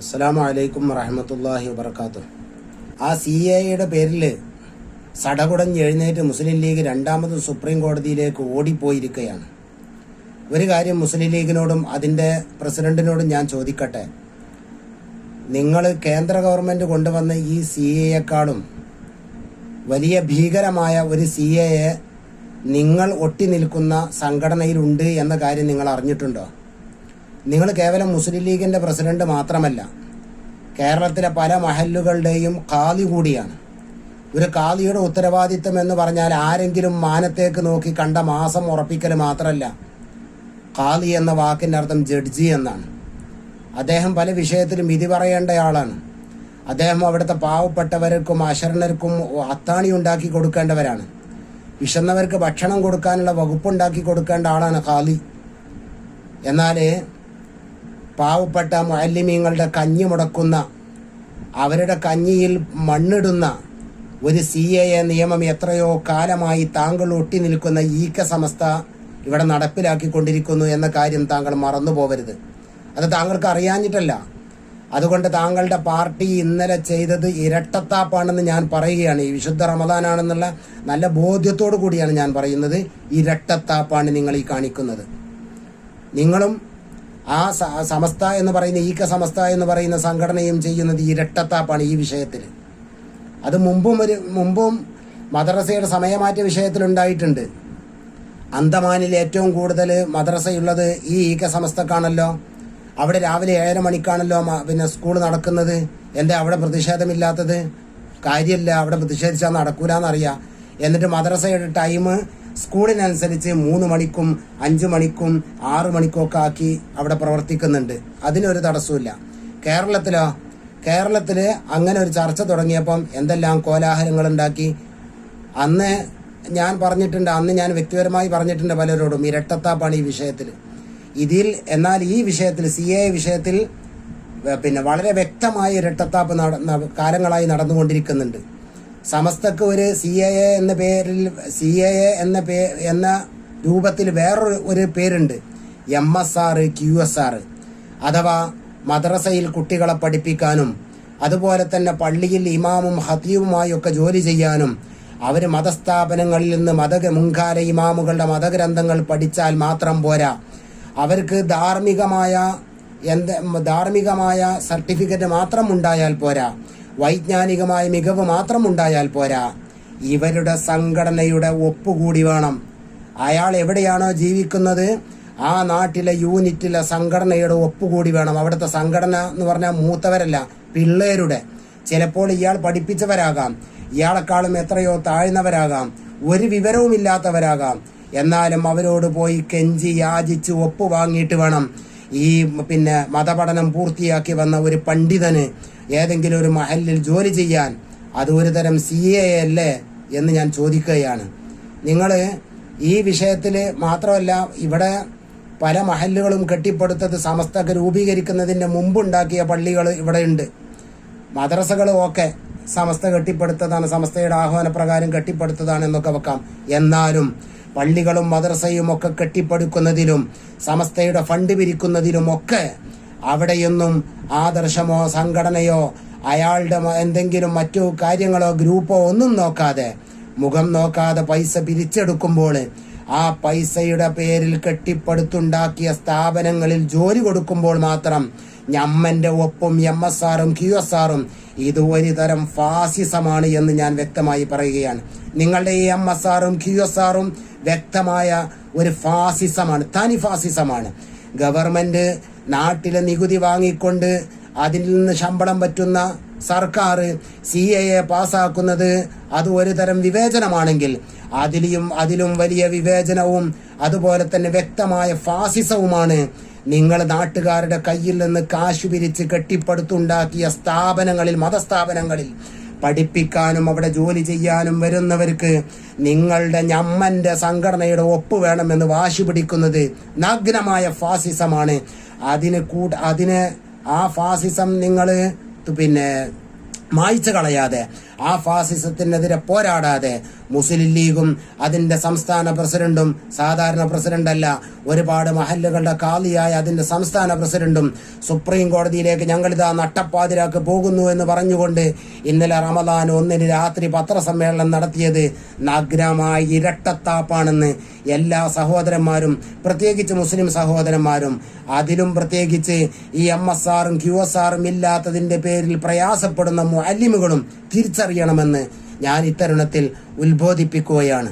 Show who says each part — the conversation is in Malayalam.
Speaker 1: അസ്സലാമു അലൈക്കും വറഹമത്തല്ലാഹി വബർക്കാത്തു ആ സി എയുടെ പേരിൽ സടകുടഞ്ഞ് എഴുന്നേറ്റ് മുസ്ലിം ലീഗ് രണ്ടാമത് സുപ്രീം കോടതിയിലേക്ക് ഓടിപ്പോയിരിക്കുകയാണ്. ഒരു കാര്യം മുസ്ലിം ലീഗിനോടും അതിന്റെ പ്രസിഡന്റിനോടും ഞാൻ ചോദിക്കട്ടെ. നിങ്ങൾ കേന്ദ്ര ഗവൺമെന്റ് കൊണ്ടുവന്ന ഈ സി എയെക്കാളും വലിയ ഭീകരമായ ഒരു സി എയെ നിങ്ങൾ ഒട്ടി നിൽക്കുന്ന സംഘടനയിലുണ്ട് എന്ന കാര്യം നിങ്ങൾ അറിഞ്ഞിട്ടുണ്ടോ? നിങ്ങൾ കേവലം മുസ്ലിം ലീഗിന്റെ പ്രസിഡന്റ് മാത്രമല്ല കേരളത്തിലെ പല മഹല്ലുകളുടെയും കാതി കൂടിയാണ്. ഒരു കാതിയുടെ ഉത്തരവാദിത്തം എന്ന് പറഞ്ഞാൽ ആരെങ്കിലും മാനത്തേക്ക് നോക്കി കണ്ട മാസം ഉറപ്പിക്കൽ മാത്രമല്ല കാതി എന്ന വാക്കിന്റെ അർത്ഥം ജഡ്ജി എന്നാണ്. അദ്ദേഹം പല വിഷയത്തിലും വിധി പറയേണ്ടയാളാണ്. അദ്ദേഹം അവിടുത്തെ പാവപ്പെട്ടവർക്കും അശരണർക്കും അത്താണി ഉണ്ടാക്കി കൊടുക്കേണ്ടവരാണ്. വിശന്നവർക്ക് ഭക്ഷണം കൊടുക്കാനുള്ള വകുപ്പുണ്ടാക്കി കൊടുക്കേണ്ട ആളാണ് ഖാലി എന്നാൽ പാവപ്പെട്ട മുഅല്ലിമീങ്ങളുടെ കഞ്ഞി മുടക്കുന്ന അവരുടെ കഞ്ഞിയിൽ മണ്ണിടുന്ന ഒരു സി എ എ നിയമം എത്രയോ കാലമായി താങ്കൾ ഒട്ടി നിൽക്കുന്ന ഈക്ക സമസ്ത ഇവിടെ നടപ്പിലാക്കിക്കൊണ്ടിരിക്കുന്നു എന്ന കാര്യം താങ്കൾ മറന്നു പോകരുത്. അത് താങ്കൾക്ക് അറിയാഞ്ഞിട്ടല്ല. അതുകൊണ്ട് താങ്കളുടെ പാർട്ടി ഇന്നലെ ചെയ്തത് ഇരട്ടത്താപ്പാണെന്ന് ഞാൻ പറയുകയാണ്. ഈ വിശുദ്ധ റമദാനാണെന്നുള്ള നല്ല ബോധ്യത്തോടു കൂടിയാണ് ഞാൻ പറയുന്നത്. ഇരട്ടത്താപ്പാണ് നിങ്ങൾ ഈ കാണിക്കുന്നത്. നിങ്ങളും ആ സമസ്ത എന്ന് പറയുന്ന ഈക്ക സമസ്ത എന്ന് പറയുന്ന സംഘടനയും ചെയ്യുന്നത് ഇരട്ടത്താപ്പാണ് ഈ വിഷയത്തിൽ. അത് മുമ്പും ഒരു മുമ്പും മദ്രസയുടെ സമയമാറ്റ വിഷയത്തിലുണ്ടായിട്ടുണ്ട് അന്തമാനിൽ ഏറ്റവും കൂടുതൽ മദ്രസയുള്ളത് ഈ ഈക്ക സമസ്തക്കാണല്ലോ. അവിടെ രാവിലെ ഏഴര മണിക്കാണല്ലോ പിന്നെ സ്കൂൾ നടക്കുന്നത്. എന്താ അവിടെ പ്രതിഷേധമില്ലാത്തത്? കാര്യമില്ല അവിടെ പ്രതിഷേധിച്ചാൽ നടക്കൂലെന്നറിയാം. എന്നിട്ട് മദ്രസയുടെ ടൈം സ്കൂളിനനുസരിച്ച് മൂന്ന് മണിക്കും അഞ്ച് മണിക്കും ആറ് മണിക്കും ഒക്കെ ആക്കി അവിടെ പ്രവർത്തിക്കുന്നുണ്ട്. അതിനൊരു തടസ്സമില്ല കേരളത്തിലോ കേരളത്തിൽ അങ്ങനെ ഒരു ചർച്ച തുടങ്ങിയപ്പം എന്തെല്ലാം കോലാഹലങ്ങൾ ഉണ്ടാക്കി? അന്ന് ഞാൻ പറഞ്ഞിട്ടുണ്ട് അന്ന് ഞാൻ വ്യക്തിപരമായി പറഞ്ഞിട്ടുണ്ട് പലരോടും ഇരട്ടത്താപ്പാണ് ഈ വിഷയത്തിൽ ഇതിൽ എന്നാൽ ഈ വിഷയത്തിൽ സി എ വിഷയത്തിൽ പിന്നെ വളരെ വ്യക്തമായ ഇരട്ടത്താപ്പ് കാലങ്ങളായി നടന്നുകൊണ്ടിരിക്കുന്നുണ്ട്. സമസ്തക്ക് ഒരു സി എ എ എന്ന പേരിൽ സി എ എ എന്ന പേ എന്ന രൂപത്തിൽ വേറൊരു ഒരു പേരുണ്ട്. M S R Q S R അഥവാ മദ്രസയിൽ കുട്ടികളെ പഠിപ്പിക്കാനും അതുപോലെ തന്നെ പള്ളിയിൽ ഇമാമും ഹത്തീവുമായി ഒക്കെ ജോലി ചെയ്യാനും അവർ മതസ്ഥാപനങ്ങളിൽ നിന്ന് മത മുൻകാല ഇമാമുകളുടെ മതഗ്രന്ഥങ്ങൾ പഠിച്ചാൽ മാത്രം പോരാ. അവർക്ക് ധാർമ്മികമായ എന്ത് ധാർമ്മികമായ സർട്ടിഫിക്കറ്റ് മാത്രം ഉണ്ടായാൽ പോരാ. വൈജ്ഞാനികമായ മികവ് മാത്രം ഉണ്ടായാൽ പോരാ. ഇവരുടെ സംഘടനയുടെ ഒപ്പുകൂടി വേണം. അയാൾ എവിടെയാണോ ജീവിക്കുന്നത് ആ നാട്ടിലെ യൂണിറ്റിലെ സംഘടനയുടെ ഒപ്പുകൂടി വേണം. അവിടുത്തെ സംഘടന എന്ന് പറഞ്ഞാൽ മൂത്തവരല്ല പിള്ളേരുടെ. ചിലപ്പോൾ ഇയാൾ പഠിപ്പിച്ചവരാകാം ഇയാളെക്കാളും എത്രയോ താഴ്ന്നവരാകാം ഒരു വിവരവും ഇല്ലാത്തവരാകാം. എന്നാലും അവരോട് പോയി കെഞ്ചി യാചിച്ച് ഒപ്പ് വാങ്ങിയിട്ട് വേണം. ഈ പിന്നെ മതപഠനം പൂർത്തിയാക്കി വന്ന ഒരു പണ്ഡിതന് ഏതെങ്കിലും ഒരു മഹലിൽ ജോലി ചെയ്യാൻ അത് ഒരു തരം സി എ അല്ലേ എന്ന് ഞാൻ ചോദിക്കുകയാണ്. നിങ്ങൾ ഈ വിഷയത്തിൽ മാത്രമല്ല ഇവിടെ പല മഹല്ലുകളും കെട്ടിപ്പടുത്തത് സമസ്തക്ക് രൂപീകരിക്കുന്നതിന്റെ മുമ്പുണ്ടാക്കിയ പള്ളികൾ ഇവിടെയുണ്ട്. മദ്രസകൾ ഒക്കെ സമസ്ത കെട്ടിപ്പടുത്തതാണ് സമസ്തയുടെ ആഹ്വാനപ്രകാരം കെട്ടിപ്പടുത്തതാണ് എന്നൊക്കെ വെക്കാം. എന്നാലും പള്ളികളും മദ്രസയും ഒക്കെ കെട്ടിപ്പടുക്കുന്നതിലും സമസ്തയുടെ ഫണ്ട് പിരിക്കുന്നതിലും ഒക്കെ അവിടെയൊന്നും ആദർശമോ സംഘടനയോ അയാളുടെ എന്തെങ്കിലും മറ്റു കാര്യങ്ങളോ ഗ്രൂപ്പോ ഒന്നും നോക്കാതെ മുഖം നോക്കാതെ പൈസ പിരിച്ചെടുക്കുമ്പോൾ ആ പൈസയുടെ പേരിൽ കെട്ടിപ്പടുത്തുണ്ടാക്കിയ സ്ഥാപനങ്ങളിൽ ജോലി കൊടുക്കുമ്പോൾ മാത്രം ഞമ്മന്റെ ഒപ്പും എം എസ് ആറും ക്യു എസ് ആറും ഇത് ഒരു തരം ഫാസിസമാണ് എന്ന് ഞാൻ വ്യക്തമായി പറയുകയാണ്. നിങ്ങളുടെ ഈ എം എസ് ആറും ക്യു എസ് ആറും വ്യക്തമായ ഒരു ഫാസിസമാണ് തനി ഫാസിസമാണ്. ഗവൺമെന്റ് നാട്ടിലെ നികുതി വാങ്ങിക്കൊണ്ട് അതിൽ നിന്ന് ശമ്പളം പറ്റുന്ന സർക്കാർ സി എ എ പാസ്സാക്കുന്നത് അത് ഒരു തരം വിവേചനമാണെങ്കിൽ അതിലും അതിലും വലിയ വിവേചനവും അതുപോലെ തന്നെ വ്യക്തമായ ഫാസിസവുമാണ് നിങ്ങൾ നാട്ടുകാരുടെ കയ്യിൽ നിന്ന് കാശ് പിരിച്ച് കെട്ടിപ്പടുത്തുണ്ടാക്കിയ സ്ഥാപനങ്ങളിൽ മതസ്ഥാപനങ്ങളിൽ പഠിപ്പിക്കാനും അവിടെ ജോലി ചെയ്യാനും വരുന്നവർക്ക് നിങ്ങളുടെ ഞമ്മന്റെ സംഘടനയുടെ ഒപ്പ് വേണമെന്ന് വാശി പിടിക്കുന്നത് നഗ്നമായ ഫാസിസമാണ്. അതിന് കൂട്ട അതിന് ആ ഫാസിസം നിങ്ങൾ പിന്നെ മായ്ച്ചു കളയാതെ ആ ഫാസിസത്തിനെതിരെ പോരാടാതെ മുസ്ലിം ലീഗും അതിന്റെ സംസ്ഥാന പ്രസിഡന്റും സാധാരണ പ്രസിഡന്റല്ല ഒരുപാട് മഹല്ലുകളുടെ കാലിയായ അതിന്റെ സംസ്ഥാന പ്രസിഡന്റും സുപ്രീം കോടതിയിലേക്ക് ഞങ്ങളിതാ നട്ടപ്പാതിരാക്ക് പോകുന്നു എന്ന് പറഞ്ഞുകൊണ്ട് ഇന്നലെ റമദാൻ ഒന്നിന് രാത്രി പത്രസമ്മേളനം നടത്തിയത് നഗ്നമായ ഇരട്ടത്താപ്പാണെന്ന് എല്ലാ സഹോദരന്മാരും പ്രത്യേകിച്ച് മുസ്ലിം സഹോദരന്മാരും അതിലും പ്രത്യേകിച്ച് ഈ എം എസ് ആറും ക്യു എസ് ആറും ഇല്ലാത്തതിന്റെ പേരിൽ പ്രയാസപ്പെടുന്ന മുഅല്ലിമുകളും തിരിച്ചറിയണമെന്ന് ഞാൻ ഇത്തരുണത്തിൽ ഉത്ബോധിപ്പിക്കുകയാണ്.